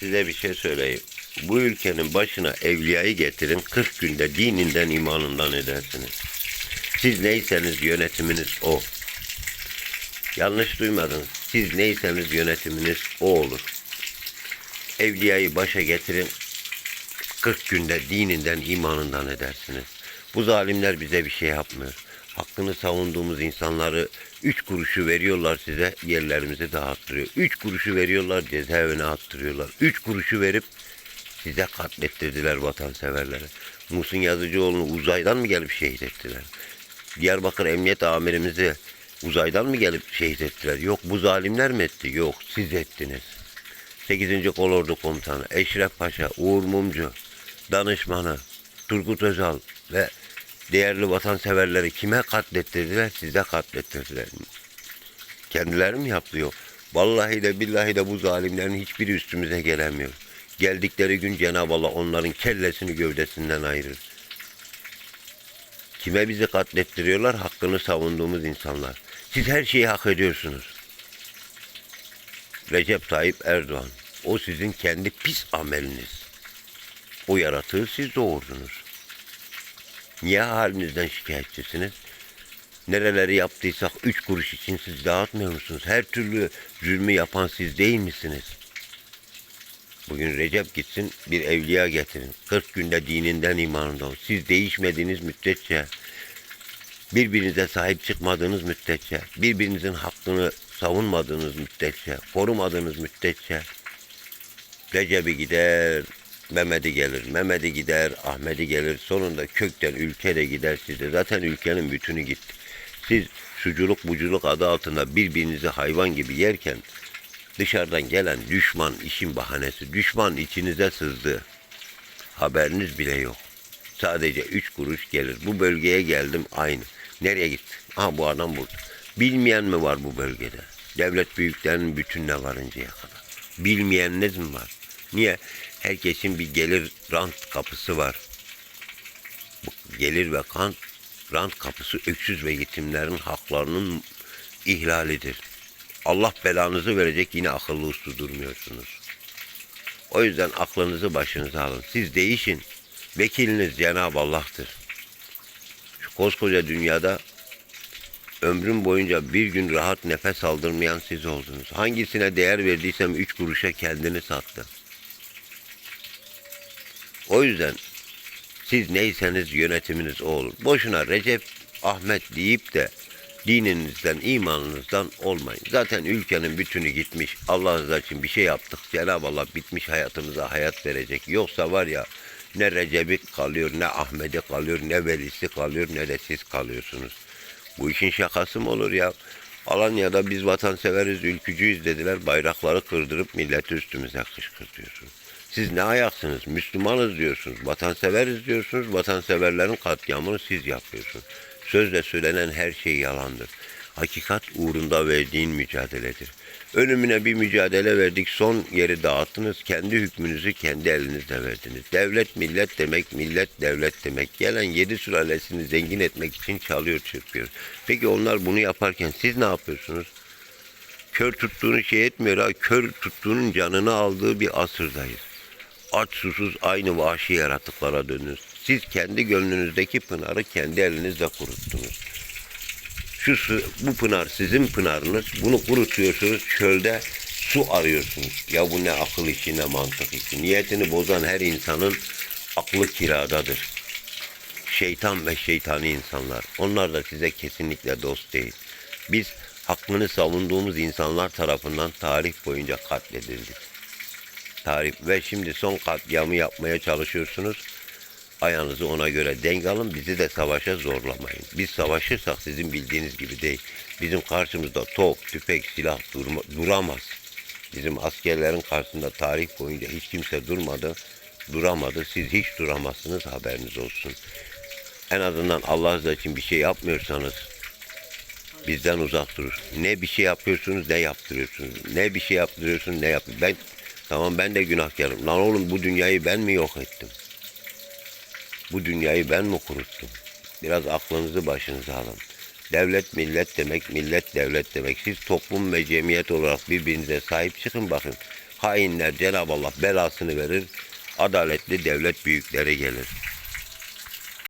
Size bir şey söyleyeyim. Bu ülkenin başına evliyayı getirin 40 günde dininden imanından edersiniz. Siz neyseniz yönetiminiz o. Yanlış duymadınız. Siz neyseniz yönetiminiz o olur. Evliyayı başa getirin 40 günde dininden imanından edersiniz. Bu zalimler bize bir şey yapmıyor. Hakkını savunduğumuz insanları üç kuruşu veriyorlar size yerlerimizi dağıttırıyor. Üç kuruşu veriyorlar cezaevine attırıyorlar. Üç kuruşu verip size katlettirdiler vatanseverleri. Musun Yazıcıoğlu'nu uzaydan mı gelip şehit ettiler? Diyarbakır Emniyet Amirimizi uzaydan mı gelip şehit ettiler? Yok bu zalimler mi etti? Yok siz ettiniz. 8. Kolordu Komutanı Eşref Paşa, Uğur Mumcu, danışmanı Turgut Özal ve değerli vatanseverleri kime katlettirdiler? Size katlettirdiler. Kendileri mi yaptı? Yok. Vallahi de billahi de bu zalimlerin hiçbiri üstümüze gelemiyor. Geldikleri gün Cenab-ı Allah onların kellesini gövdesinden ayırır. Kime bizi katlettiriyorlar? Hakkını savunduğumuz insanlar. Siz her şeyi hak ediyorsunuz. Recep Tayyip Erdoğan. O sizin kendi pis ameliniz. O yaratığı siz doğurdunuz. Niye halinizden şikayetçisiniz? Nereleri yaptıysak üç kuruş için siz dağıtmıyor musunuz? Her türlü zulmü yapan siz değil misiniz? Bugün Recep gitsin bir evliya getirin. 40 günde dininden imanından. ol. Siz değişmediğiniz müddetçe, birbirinize sahip çıkmadığınız müddetçe, birbirinizin hakkını savunmadığınız müddetçe, korumadığınız müddetçe Recep'i gider, Mehmet'i gelir, Mehmet'i gider, Ahmet'i gelir. Sonunda kökten ülke de gider size. Zaten ülkenin bütünü gitti. Siz suculuk buculuk adı altında birbirinizi hayvan gibi yerken dışarıdan gelen düşman işin bahanesi. Düşman içinize sızdı. Haberiniz bile yok. Sadece üç kuruş gelir. Bu bölgeye geldim aynı. Nereye gitti? Aha bu adam burada. Bilmeyen mi var bu bölgede? Devlet büyüklerinin bütününe varıncaya kadar. Bilmeyeniniz mi var? Niye? Herkesin bir gelir rant kapısı var. Bu gelir ve kan rant kapısı öksüz ve yetimlerin haklarının ihlalidir. Allah belanızı verecek yine akıllı uslu durmuyorsunuz. O yüzden aklınızı başınıza alın. Siz değişin. Vekiliniz Cenab-ı Allah'tır. Şu koskoca dünyada ömrüm boyunca bir gün rahat nefes aldırmayan siz oldunuz. Hangisine değer verdiysem üç kuruşa kendini sattı. O yüzden siz neyseniz yönetiminiz o olur. Boşuna Recep Ahmet deyip de dininizden, imanınızdan olmayın. Zaten ülkenin bütünü gitmiş. Allah rızası için bir şey yaptık. Cenab-ı Allah bitmiş hayatımıza hayat verecek. Yoksa var ya ne Recep'i kalıyor, ne Ahmet'i kalıyor, ne Velisi kalıyor, ne de siz kalıyorsunuz. Bu işin şakası mı olur ya? Alanya'da biz vatanseveriz, ülkücüyüz dediler. Bayrakları kırdırıp milleti üstümüze kışkırtıyorsunuz. Siz ne ayaksınız? Müslümanız diyorsunuz, vatanseveriz diyorsunuz. Vatanseverlerin katliamını siz yapıyorsunuz. Sözle söylenen her şey yalandır. Hakikat uğrunda verdiğin mücadeledir. Ölümüne bir mücadele verdik, son yeri dağıttınız, kendi hükmünüzü kendi elinizle verdiniz. Devlet millet demek, millet devlet demek. Gelen yedi sülalesini zengin etmek için çalıyor çırpıyor. Peki onlar bunu yaparken siz ne yapıyorsunuz? Kör tuttuğunu şey etmiyor ha, kör tuttuğunun canını aldığı bir asırdayız. Aç susuz aynı vahşi yaratıklara dönünüz. Siz kendi gönlünüzdeki pınarı kendi elinizle kuruttunuz. Şu su, bu pınar sizin pınarınız. Bunu kurutuyorsunuz çölde su arıyorsunuz. Ya bu ne akıl işi ne mantık işi. Niyetini bozan her insanın aklı kiradadır. Şeytan ve şeytani insanlar. Onlar da size kesinlikle dost değil. Biz hakkını savunduğumuz insanlar tarafından tarih boyunca katledildik. Tarih ve şimdi son katliamı yapmaya çalışıyorsunuz. Ayağınızı ona göre denk alın. Bizi de savaşa zorlamayın. Biz savaşırsak sizin bildiğiniz gibi değil. Bizim karşımızda top, tüfek, silah durma, duramaz. Bizim askerlerin karşısında tarih boyunca hiç kimse durmadı, duramadı. Siz hiç duramazsınız haberiniz olsun. En azından Allah rızası için bir şey yapmıyorsanız bizden uzak durur. Ne bir şey yapıyorsunuz ne yaptırıyorsunuz. Ne bir şey yaptırıyorsun ne yap. Ben tamam ben de günahkarım. Lan oğlum bu dünyayı ben mi yok ettim? Bu dünyayı ben mi kuruttum? Biraz aklınızı başınıza alın. Devlet millet demek, millet devlet demek. Siz toplum ve cemiyet olarak birbirinize sahip çıkın bakın. hainler Cenab-ı Allah belasını verir. Adaletli devlet büyükleri gelir.